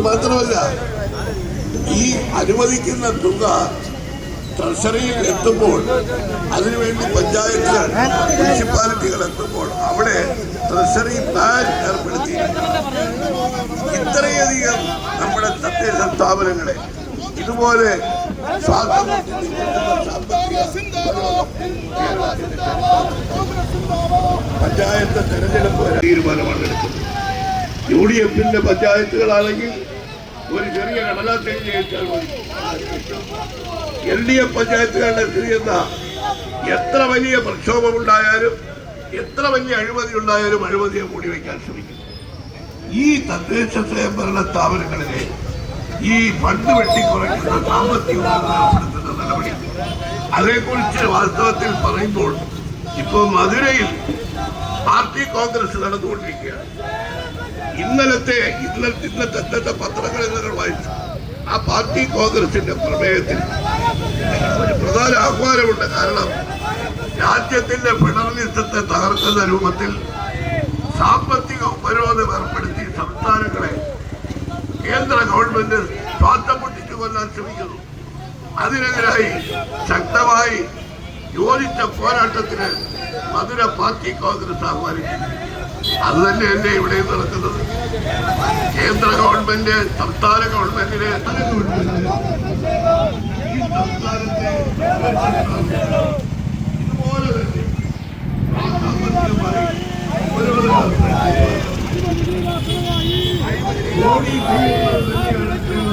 മാത്രമല്ല ഈ അനുവദിക്കുന്ന തുക ട്രഷറിയിൽ എത്തുമ്പോൾ അതിനുവേണ്ടി പഞ്ചായത്തുകൾ മുനിസിപ്പാലിറ്റികൾ എത്തുമ്പോൾ അവിടെ ട്രഷറി ബാൻ ഏർപ്പെടുത്തി ഇത്രയധികം നമ്മുടെ തദ്ദേശ സ്ഥാപനങ്ങളെ ഇതുപോലെ പഞ്ചായത്ത് തെരഞ്ഞെടുപ്പ് തീരുമാനമാണ് എടുക്കുന്നത്. യു ഡി എഫിന്റെ പഞ്ചായത്തുകളാണെങ്കിൽ ഒരു ചെറിയ കടലാസ് എൽ ഡി എഫ് പഞ്ചായത്തുകളുടെ സ്ഥിതി എന്താ? എത്ര വലിയ പ്രക്ഷോഭമുണ്ടായാലും എത്ര വലിയ അഴിമതി ഉണ്ടായാലും അഴിമതിയെ മൂടി വയ്ക്കാൻ ശ്രമിക്കും. ഈ തദ്ദേശ സ്വയംഭരണ സ്ഥാപനങ്ങളിലെ ഈ ഫണ്ട് വെട്ടിക്കുറയ്ക്കുന്ന സാമ്പത്തിക നടപടി. അതേക്കുറിച്ച് വാസ്തവത്തിൽ പറയുമ്പോൾ ഇപ്പോൾ മധുരയിൽ പാർട്ടി കോൺഗ്രസ് നടന്നുകൊണ്ടിരിക്കുകയാണ്. ഇന്നലത്തെ ഇന്നലത്തെ ഇന്നത്തെ ഇന്നത്തെ പത്രങ്ങളിൽ നിങ്ങൾ വായിച്ചു. ആ പാർട്ടി കോൺഗ്രസിന്റെ പ്രമേയത്തിൽ ഒരു പ്രധാന ആഹ്വാനമുണ്ട്. കാരണം രാജ്യത്തിന്റെ ഫെഡറലിസത്തെ തകർക്കുന്ന രൂപത്തിൽ സാമ്പത്തിക ഉപരോധം ഏർപ്പെടുത്തി സംസ്ഥാനങ്ങളെ കേന്ദ്ര ഗവൺമെന്റ് സ്വാർത്ഥം പൊട്ടിച്ചു കൊല്ലാൻ ശ്രമിക്കുന്നു. അതിനെതിരായി ശക്തമായി യോജിച്ച പോരാട്ടത്തിന് മധുര പാർട്ടി കോൺഗ്രസ് ആഹ്വാനിക്കുന്നു. അത് തന്നെയല്ലേ ഇവിടെ നടക്കുന്നത് കേന്ദ്ര ഗവൺമെന്റ് സംസ്ഥാന ഗവൺമെന്റിന് ഇതുപോലെ തന്നെ സാമ്പത്തികമായി ഉപരോധം മോഡി ചെയ്യുന്നത് തന്നെയാണ്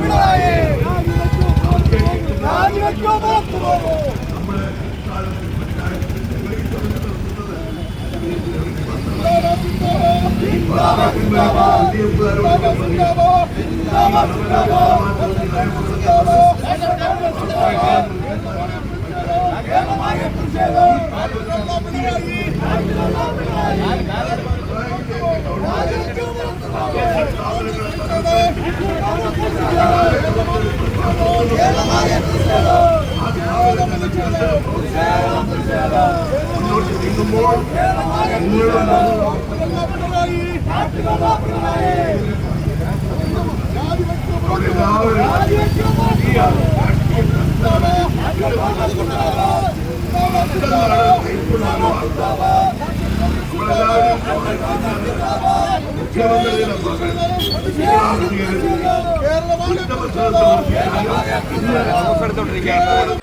കേരളത്തിൽ മുന്നോട്ട് നീങ്ങുമ്പോൾ നിങ്ങളുടെ എല്ലാവരും